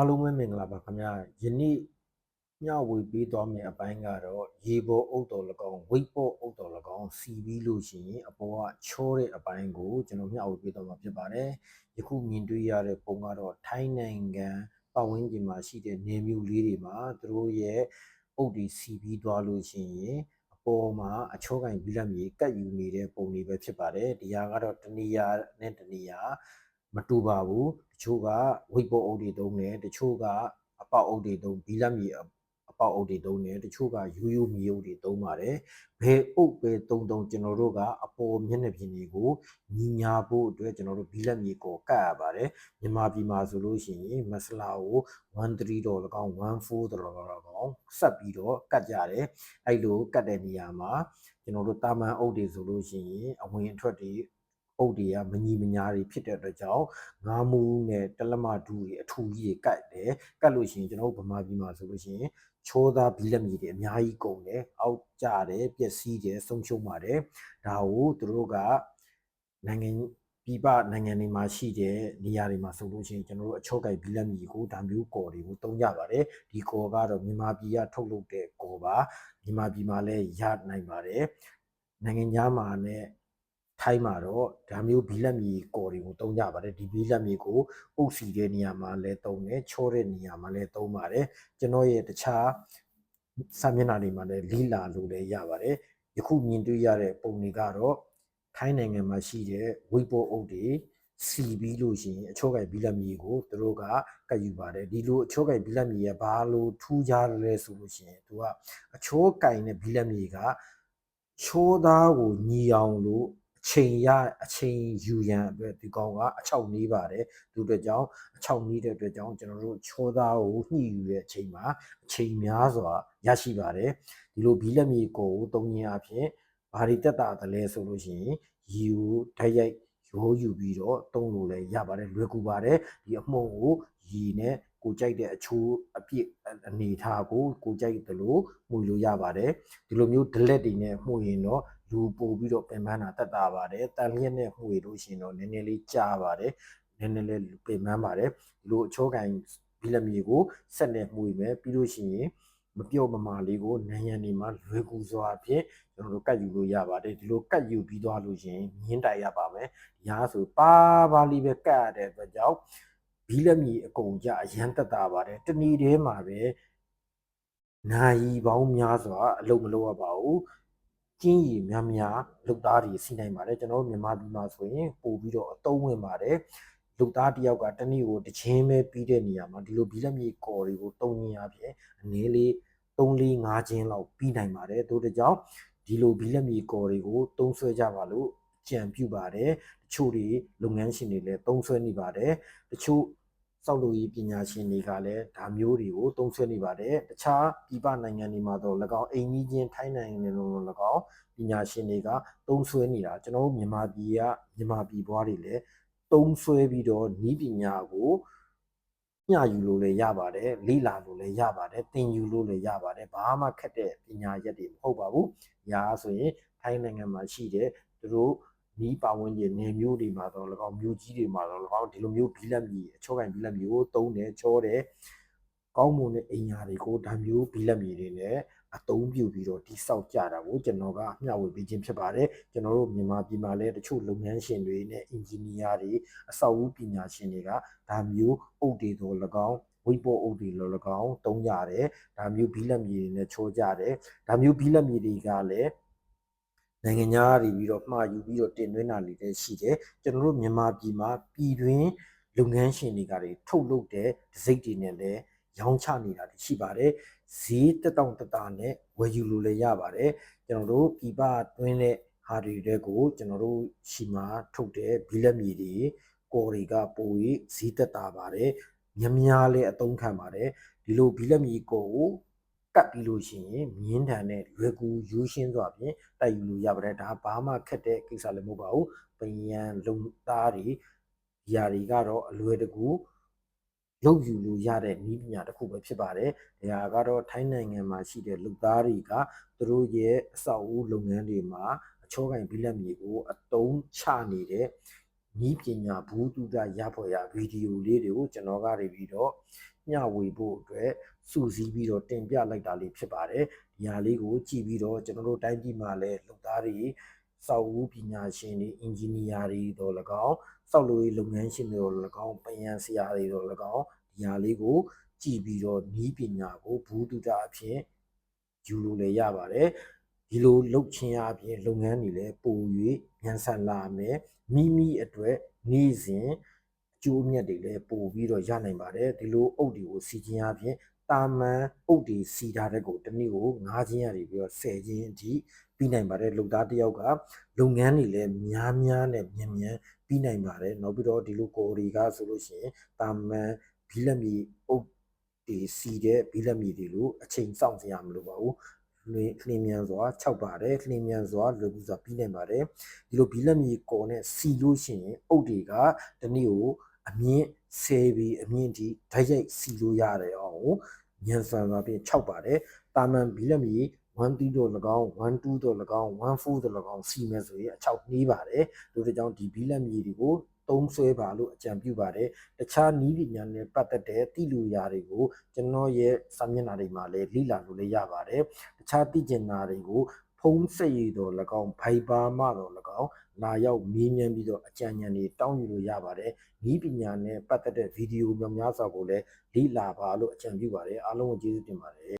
အားလုံးပဲမင်္ဂလာပါခင်ဗျာယနေ့ညဝေပေးသွားမယ့်အပိုင်းကတော့ရေပေါ်အုပ်တော်၎င်းဝိတ်ပေါ်အုပ်တော်၎င်းစီပြီးလို့ရှိရင်အပေါ်ကချောတဲ့အပိုင်းကိုကျွန်တော်မျှဝေပေးသွားမှာဖြစ်ပါတယ်ယခုမြင်တွေ့ရတဲ့ပုံကတော့ထိုင်းနိုင်ငံပတ်ဝန်းကျင်မှာရှိတဲ့နေမျိုးလေးတွေမှာသူတို့ရဲ့အုပ်တွေစီပြီးသွားလို့ရှိရင်အပေါ်မှာအချောကင်ဘီလက်မြေကတ်ယူနေတဲ့ပုံတွေပဲဖြစ်ပါတယ်ဒီဟာကတော့တနေရာနဲ့တနေရာ မတူပါဘူးတချို့ကဝိတ်ပေါ်အုပ်တွေတုံးတယ်တချို့ကအပေါက်အုပ်တွေတုံးဘီလက်မြေအပေါက်အုပ်တွေတုံးတယ်တချို့ကရိုးရိုးမြေအုပ်တွေတုံးပါတယ်ဘယ်အုပ်ပဲတုံးတုံးကျွန်တော်တို့ကအပေါ်မျက်နှာပြင်တွေကိုညီညာဖို့အတွက်ကျွန်တော်တို့ဘီလက်မြေကိုကတ်ရပါတယ်မြန်မာပြည်မှာဆိုလို့ရှိရင်မဆလာကို13တော့၎င်း14တော့၎င်းဆက်ပြီးတော့ကတ်ကြတယ်အဲ့လိုကတ်တဲ့နေရာမှာကျွန်တော်တို့တာမန်အုပ်တွေဆိုလို့ရှိရင်အဝင်အထွက်တွေ အုပ်တွေကမညီမညာတွေဖြစ်တဲ့အတွက်ကြောင့်ငါးမူးနဲ့တလက်မဒူတွေအထူကြီးတွေကတ်တယ်ကတ်လို့ရှိရင်ကျွန်တော်တို့ဗမာပြည်မှာဆိုလို့ရှိရင်ချိုးသားဘီလက်မြေတွေအများကြီးကုန်တယ်အောက်ကျတယ်ပျက်စီးတယ်ဆုံးရှုံးပါတယ်ဒါကိုသူတို့ကနိုင်ငံပြည်ပနိုင်ငံတွေမှာရှိတဲ့နေရာတွေမှာဆိုလို့ရှိရင်ကျွန်တော်တို့အချော့ကိုက်ဘီလက်မြေကိုဒါမျိုးကော်တွေကိုတုံးကြပါတယ်ဒီကော်ကတော့မြန်မာပြည်ကထုတ်လုပ်တဲ့ကော်ပါမြန်မာပြည်မှာလည်းရနိုင်ပါတယ်နိုင်ငံသားမှာနဲ့ ထိုင်းမှာတော့ဒါမျိုးဘီလက်မြေကော်တွေကိုတုံးကြပါတယ်ဒီဘီလက်မြေကိုအုပ်စီတဲ့နေရာမှာလည်းတုံးတယ်ချောတဲ့နေရာမှာလည်းတုံးပါတယ်ကျွန်တော်ရဲ့တခြားစာမျက်နှာတွေမှာလည်းလီလာလို့လည်းရပါတယ်ယခုမြင်တွေ့ရတဲ့ပုံတွေကတော့ထိုင်းနိုင်ငံမှာရှိတဲ့ဝိပိုးအုပ်တွေစီပြီးလို့ရှိရင်အချော့ကိုက်ဘီလက်မြေကိုသူတို့ကကတ်ယူပါတယ်ဒီလိုအချော့ကိုက်ဘီလက်မြေရဘာလို့ထူးခြားတယ်လဲဆိုလို့ရှိရင်သူကအချောကိုက်နဲ့ဘီလက်မြေကချိုးသားကိုညီအောင်လို့ အချိန်ရအချိန်ယူရန်အတွက်ဒီကောင်ကအချောက်နေးပါတယ်သူတို့ကြောင့်အချောက်နေးတဲ့အတွက်ကြောင့်ကျွန်တော်တို့ချောသားကိုညှိယူတဲ့အချိန်မှာအချိန်များစွာရရှိပါတယ်ဒီလိုဘီလက်မြေကိုတုံးရင်အဖြစ်ဘာတွေတက်တာတလဲဆိုလို့ရှိရင်ရီကိုဓာတ်ရိုက်ရိုးယူပြီးတော့တုံးလို့လည်းရပါတယ်လွယ်ကူပါတယ်ဒီအမှုံကိုရီနဲ့ကိုကြိုက်တဲ့အချိုးအပြည့်အနေထားကိုကိုကြိုက်တယ်လို့မှုလို့ရပါတယ်ဒီလိုမျိုး delete တွေနဲ့မှုရင်တော့ လူပို့ပြီးတော့ပင်ပန်းတာတက်တာပါတယ်တန်လျက်နဲ့မှုရလို့ရှိရင်တော့နည်းနည်းလေးကြားပါတယ်နည်းနည်းလေးပင်ပန်းပါတယ်ဒီလိုအချောကင်ဘီလက်မြေကိုဆက်နဲ့မှုရမယ်ပြီးလို့ရှိရင်မပြော့မမာလေးကိုနန်းရံနေမှာလွယ်ကူစွာဖြင့်ကျွန်တော်တို့ကတ်ယူလို့ရပါတယ်ဒီလိုကတ်ယူပြီးသွားလို့ရှိရင်မြင်းတိုင်ရပါမယ်ညာဆိုပါပါလေးပဲကတ်ရတဲ့အတွက်ကြောင့်ဘီလက်မြေအကုန်ကြအရန်တက်တာပါတယ်တဏီထဲမှာပဲနိုင်ပေါင်းများစွာအလုပ်မလုပ်ရပါဘူး ကျင်းရီများများလုတ်သားတွေစီးနိုင်ပါတယ်ကျွန်တော်တို့မြန်မာပြည်မှာဆိုရင်ပို့ပြီးတော့အတုံးဝင်ပါတယ်လုတ်သားတယောက်ကတနည်းကိုတစ်ချင်းပဲပြီးတဲ့နေရာမှာဒီလိုဘီလက်မြေကော်တွေကိုတုံးရင်းအပြင်အနည်းလေး3 4 5ချင်းလောက်ပြီးနိုင်ပါတယ်တို့တကြောင်ဒီလိုဘီလက်မြေကော်တွေကိုတုံးဆွဲကြပါလို့ကြံပြုပါတယ်တချို့တွေလုပ်ငန်းရှင်တွေလည်းတုံးဆွဲနေပါတယ်တချို့ စောက်လို့ရေးပညာရှင်တွေကလည်းဒါမျိုးတွေကိုတုံးဆွဲနေပါတယ်တခြားပြည်ပနိုင်ငံတွေမှာတော့၎င်းအိမ်ကြီးချင်းထိုင်းနိုင်ငံတွေလို၎င်းပညာရှင်တွေကတုံးဆွဲနေတာကျွန်တော်တို့မြန်မာပြည်ကမြန်မာပြည်ဘွားတွေလည်းတုံးဆွဲပြီးတော့ဤပညာကိုညယူလို့လည်းရပါတယ်လိလာလို့လည်းရပါတယ်သင်ယူလို့လည်းရပါတယ်ဘာမှခက်တဲ့ပညာရက်တွေမဟုတ်ပါဘူး။ညာဆိုရင်ထိုင်းနိုင်ငံမှာရှိတဲ့သူတို့ နီးပါဝင်ကျင်နေမျိုးတွေမှာတော့၎င်းမျိုးကြီးတွေမှာတော့၎င်းဒီလိုမျိုးဘီလက်မြေအချောကင်ဘီလက်မြေကိုတုံးတယ်ချောတယ်ကောင်းမွန်တဲ့အင်ညာတွေကိုဒါမျိုးဘီလက်မြေတွေနဲ့အသုံးပြုပြီးတော့တိဆောက်ကြတာကိုကျွန်တော်ကမျှဝေပေးခြင်းဖြစ်ပါတယ်ကျွန်တော်တို့မြန်မာပြည်မှာလည်းတချို့လုပ်ငန်းရှင်တွေနဲ့အင်ဂျင်နီယာတွေအဆောက်အဦပညာရှင်တွေကဒါမျိုးအုပ်တွေတော့၎င်းဝိပေါ်အုပ်တွေလော၎င်းတုံးကြတယ်ဒါမျိုးဘီလက်မြေတွေနဲ့ချိုးကြတယ်ဒါမျိုးဘီလက်မြေတွေကလည်း နိုင်ငံသားတွေပြီးတော့မှာယူပြီးတော့တင်သွင်းတာတွေလည်းရှိတယ်ကျွန်တော်တို့မြန်မာပြည်မှာပြည်တွင်းလုပ်ငန်းရှင်တွေကတွေထုတ်လုပ်တဲ့ဒစိမ့်တွေနဲ့လည်းရောင်းချနေတာတွေရှိပါတယ်ဈေးတက်တောင့်တတနဲ့ဝယ်ယူလို့လည်းရပါတယ်ကျွန်တော်တို့ပြည်ပတွင်းတဲ့ဟာတွေတဲ့ကိုကျွန်တော်တို့ရှိမှာထုတ်တဲ့ဘီလက်မြေတွေကော်တွေကပိုပြီးဈေးတက်တာပါတယ်မြများလည်းအသုံးခံပါတယ်ဒီလိုဘီလက်မြေကော်ကို ကတ်ပြီးလို့ရှိရင်မြင်းထန်နဲ့လွယ်ကူရိုးရှင်းစွာဖြင့်တိုက်ယူလို့ရပါတယ်ဒါဘာမှခက်တဲ့ကိစ္စလည်းမဟုတ်ပါဘူးပယံလုံသားတွေဒီဟာတွေကတော့အလွယ်တကူလုပ်ယူလို့ရတဲ့နည်းပညာတစ်ခုပဲဖြစ်ပါတယ်ဒါကတော့ထိုင်းနိုင်ငံမှာရှိတဲ့လူသားတွေကသူတို့ရဲ့အဆောက်အဦလုပ်ငန်းတွေမှာအချောကင်ဘီလက်မြေကိုအတုံးချနေတဲ့ ဤပညာဘူးတုဒရဖို့ရဗီဒီယိုလေးတွေကိုကျွန်တော်ကနေပြီးတော့မျှဝေဖို့အတွက်စူးစီးပြီးတော့တင်ပြလိုက်တာလေးဖြစ်ပါတယ်ဒီဟာလေးကိုကြည့်ပြီးတော့ကျွန်တော်တို့တိုင်းပြည်မှာလည်းလုပ်သားတွေစောက်ဦးပညာရှင်တွေအင်ဂျင်နီယာတွေတော့၎င်းစောက်လို့ရေးလုပ်ငန်းရှင်တွေတော့၎င်းပယံဆရာတွေတော့၎င်းဒီဟာလေးကိုကြည့်ပြီးတော့ဤပညာကိုဘူးတုဒအဖြစ်ယူလို့လည်းရပါတယ် ဒီလိုလုပ်ချင်းအပြင်လုပ်ငန်းတွေလည်းပို၍မြန်ဆန်လာမယ်မိမိအတွက်နေ့စဉ်အကျိုးအမြတ်တွေလည်းပို့ပြီးတော့ရနိုင်ပါတယ်ဒီလိုအုပ်တွေကိုစီခြင်းအပြင်တာမန်အုပ်တွေစီထားတဲ့ကိုတစ်နည်းကို9ချင်းရနေပြီးတော့10ချင်းအထိပြီးနိုင်ပါတယ်လူသားတစ်ယောက်ကလုပ်ငန်းတွေလည်းများများနဲ့မြန်မြန်ပြီးနိုင်ပါတယ်နောက်ပြီးတော့ဒီလိုကိုတွေကဆိုလို့ရှိရင်တာမန်ဘီလက်မီအုပ်တွေစီတဲ့ဘီလက်မီတွေလို့အချိန်စောင့်စရာမလိုပါဘူး လင်းလင်းမြန်စွာ၆ပါတယ်လင်းမြန်စွာလွယ်ကူစွာပြီးနိုင်ပါတယ်ဒီလိုဘီလက်မြေကော်နဲ့စီလို့ရှိရင်အုတ်တွေကတနည်းကိုအမြင့်ဆဲပြီးအမြင့်ထိဓာတ်ရိုက်စီလို့ရတယ်အောင်ညံဆန်စွာဖြင့်6ပါတယ်တာမန်ဘီလက်မြေ1 3တော့၎င်း1 2တော့၎င်း1 4တော့၎င်းစီမယ်ဆိုရင်အချောက်နှီးပါတယ်တို့ကြောင့်ဒီဘီလက်မြေတွေကို သုံးဆွဲပါလို့အကြံပြုပါတယ်တခြားနီးပညာနဲ့ပတ်သက်တဲ့တိလူရာတွေကိုကျွန်တော်ရဲ့စာမျက်နှာတွေမှာလည်းလေ့လာလို့လည်းရပါတယ်တခြားသိကျင်တာတွေကိုဖုံးဆက်ရည်တော်၎င်းဖိုင်ဘာမှတော်၎င်းလာရောက်မေးမြန်းပြီးတော့အကြံဉာဏ်တွေတောင်းယူလို့ရပါတယ်။ဤပညာနဲ့ပတ်သက်တဲ့ဗီဒီယိုများများစွာကိုလည်းလေ့လာပါလို့အကြံပြုပါတယ်။အားလုံးကိုကျေးဇူးတင်ပါတယ်